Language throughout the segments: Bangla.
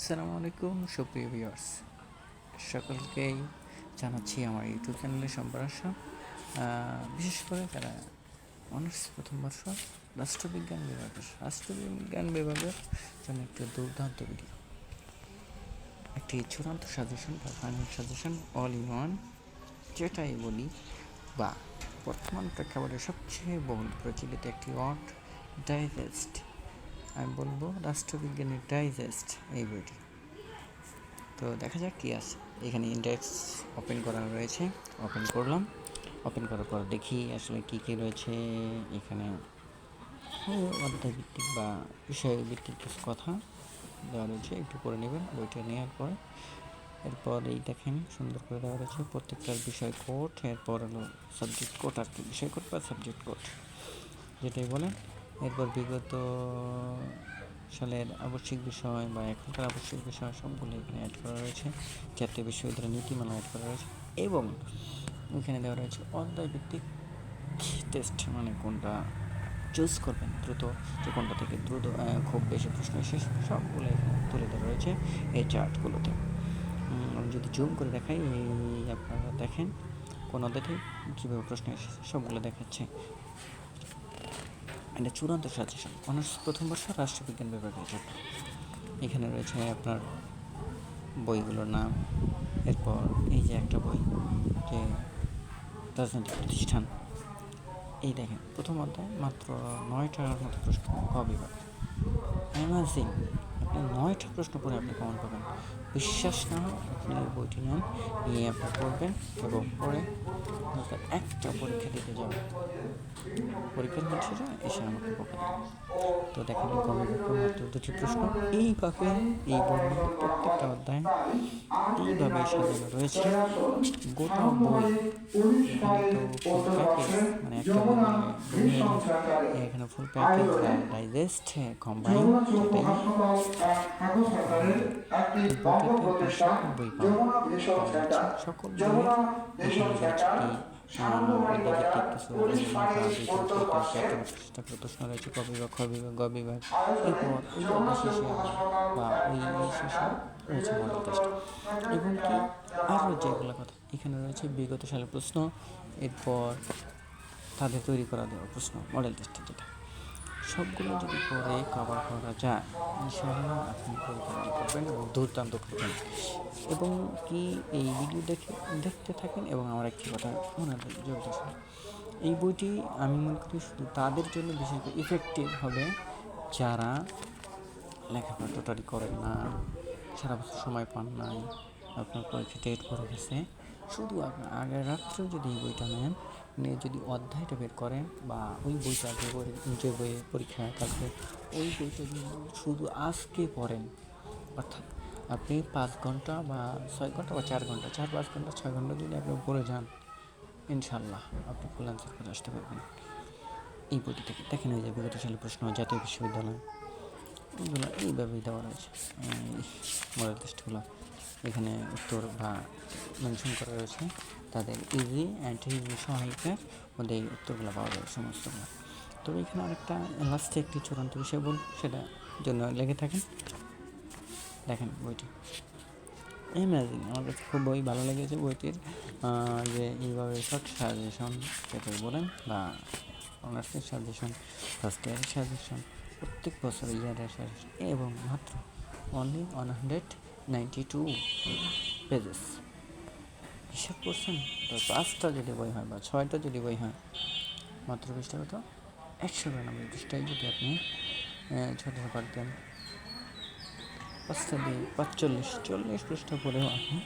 আসসালামু আলাইকুম, সুপ্রিয় ভিউয়ার্স। সকলকেই জানাচ্ছি আমার ইউটিউব চ্যানেলে সম্প্রসারণ। বিশেষ করে যারা অনার্স প্রথম বর্ষ, রাষ্ট্রবিজ্ঞান বিভাগের রাষ্ট্রবিজ্ঞান বিভাগের জন্য একটি দুর্দান্ত ভিডিও একটি চূড়ান্ত সাজেশন বা final suggestion all in one যেটাই বলি বা বর্তমান প্রেক্ষাপটে সবচেয়ে বহুল প্রচলিত একটি ওয়ার্ড ডাইজেস্ট আমি বলব রাষ্ট্রবিজ্ঞানের ডাইজেস্ট এই বইটি। তো দেখা যাক কী আছে। এখানে ইন্ডেক্স ওপেন করা রয়েছে। ওপেন করলাম। ওপেন করার পর দেখি আসলে কী কী রয়েছে। এখানে অধ্যায় ভিত্তিক বা বিষয় ভিত্তিক কিছু কথা দেওয়া রয়েছে। একটু করে নেবেন বইটা নেওয়ার পরে। এরপর এই দেখেন, সুন্দর করে দেওয়া রয়েছে প্রত্যেকটার বিষয় কোড এরপর হলো সাবজেক্ট কোড আর কি। বিষয় কোড বা সাবজেক্ট কোড যেটাই বলেন। এরপর বিগত সালের আবশ্যিক বিষয় বা এখনকার আবশ্যিক বিষয় সবগুলো এখানে অ্যাড করা রয়েছে। জাতীয় বিশ্ববিদ্যালয়ের নীতিমালা অ্যাড করা রয়েছে এবং এখানে দেওয়া রয়েছে অধ্যায় ভিত্তিক টেস্ট মানে কোনটা চুজ করবেন দ্রুত, যে কোনটা থেকে দ্রুত খুব বেশি প্রশ্ন এসে সবগুলো এখানে তুলে ধরা রয়েছে এই চার্টগুলোতে আমি যদি জুম করে দেখাই, এই আপনারা দেখেন কোন অধ্যায় থেকে কীভাবে প্রশ্ন এসেছে, সবগুলো দেখাচ্ছে। এটা চূড়ান্ত সাজেশন। অনার্স প্রথম বর্ষ রাষ্ট্রবিজ্ঞান বিভাগের জন্য এখানে রয়েছে আপনার বইগুলোর নাম, এরপর এই যে একটা বই, যে রাজনৈতিক প্রতিষ্ঠান। এই দেখেন, প্রথম অধ্যায় মাত্র নয়টার মতো প্রশ্ন বিভাগ অ্যামাজিং আপনি নয়টা প্রশ্ন পড়ে আপনি কমন পাবেন। বিশ্বাস না হয় আপনি বইটি নেন, নিয়ে আপনি পড়বেন এবং পড়ে একটা পরীক্ষা দিতে যাবেন। পরীক্ষার হচ্ছে এসে আমাকে বকা দেবে তো দেখেন মাত্র দুটি প্রশ্ন এইভাবে এই মধ্যে প্রত্যেকটা অধ্যায় এইভাবে সাজানো রয়েছে। গোটা বই মানে একটা এখানে ফুল প্যাকেজ ডাইজেস্ট কম্বাইন সকল বই প্রশ্ন রয়েছে ক বিভাগ খ বিভাগ গ বিভাগ। এরপর ওই বা ওই ওই শেষে রয়েছে মডেল টেস্ট এবং কি আরও যেগুলো কথা এখানে রয়েছে বিগত সালের প্রশ্ন এরপর তাদের তৈরি করা দেওয়া প্রশ্ন মডেল টেস্টের যেটা। সবগুলো যদি পরে কভার করা যায়, ইনশাআল্লাহ আপনি পরীক্ষাটি করবেন এবং দুর্দান্ত করবেন। এবং কি এই ভিডিও দেখে, দেখতে থাকেন এবং আমার একটি কথা জোর দেন এই বইটি আমি মনে করি শুধু তাদের জন্য বিশেষ করে ইফেক্টিভ হবে যারা লেখাপড়া টোটালি করেন না, সারা বছর সময় পান নাই, আপনার পরীক্ষা ডেট পড়ে গেছে। শুধু আপনার আগের রাত্রেও যদি এই বইটা নেন, নিয়ে যদি অধ্যায়টা বের করেন বা ওই বইটা যে বই, যে বইয়ে পরীক্ষা থাকবে, ওই বইটা যদি শুধু আজকে পড়েন, অর্থাৎ আপনি পাঁচ ঘণ্টা বা ছয় ঘণ্টা বা চার ঘণ্টা, চার পাঁচ ঘণ্টা, ছয় ঘণ্টা যদি আপনি পড়ে যান ইনশাল্লাহ আপনি ফুল আনসার করে আসতে পারবেন। এই বইটি থেকে দেখেন এই যে বিগত সালের প্রশ্ন, জাতীয় বিশ্ববিদ্যালয়। এগুলো এইভাবেই দেওয়া রয়েছে। মডেল টেস্টগুলো এখানে উত্তর বা মেনশন করা রয়েছে। তাদের ইজি অ্যান্ড ইজি সহায়িকার ওদের উত্তরগুলো পাওয়া যাবে সমস্তগুলো। তবে এখানে আরেকটা লাস্টে একটি চূড়ান্ত বিষয় বলব সেটা জন্য লেগে থাকেন। দেখেন বইটি। অ্যামেজিং আমার কাছে খুব বই ভালো লেগেছে। বইটির যে এইভাবে শর্ট সাজেশন যেটা বলেন বা অনার্সের সাজেশন ফার্স্ট ইয়ারের সাজেশন প্রত্যেক বছর ইয়ারের সাজেশন এবং মাত্র only one hundred ninety two pages হিসাব করছেন পাঁচটা যদি বই হয় বা ছয়টা যদি বই হয়, মাত্র পৃষ্ঠা কত? একশো বিরানব্বই পৃষ্ঠায় যদি আপনি পাঠ দেন। পাঁচটা দিয়ে পাঁচচল্লিশ, চল্লিশ পৃষ্ঠা পড়েও আপনি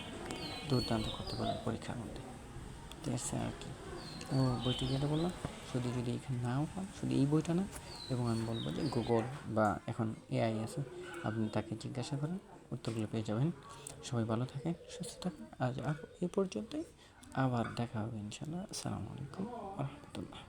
দুর্দান্ত করতে পারেন পরীক্ষার মধ্যে। ঠিক আছে আর কি? ও বইটি যেটা বললাম শুধু যদি এখানে নাও পান শুধু এই বইটা না, এবং আমি বলব যে গুগল বা এখন এআই আছে, আপনি তাকে জিজ্ঞাসা করেন, উত্তরগুলো পেয়ে যাবেন। সবাই ভালো থাকে সুস্থ থাকেন। আজ এ পর্যন্তই। আবার দেখা হবে ইনশাল্লাহ আসসালামু আলাইকুম রহমতুল্লাহ।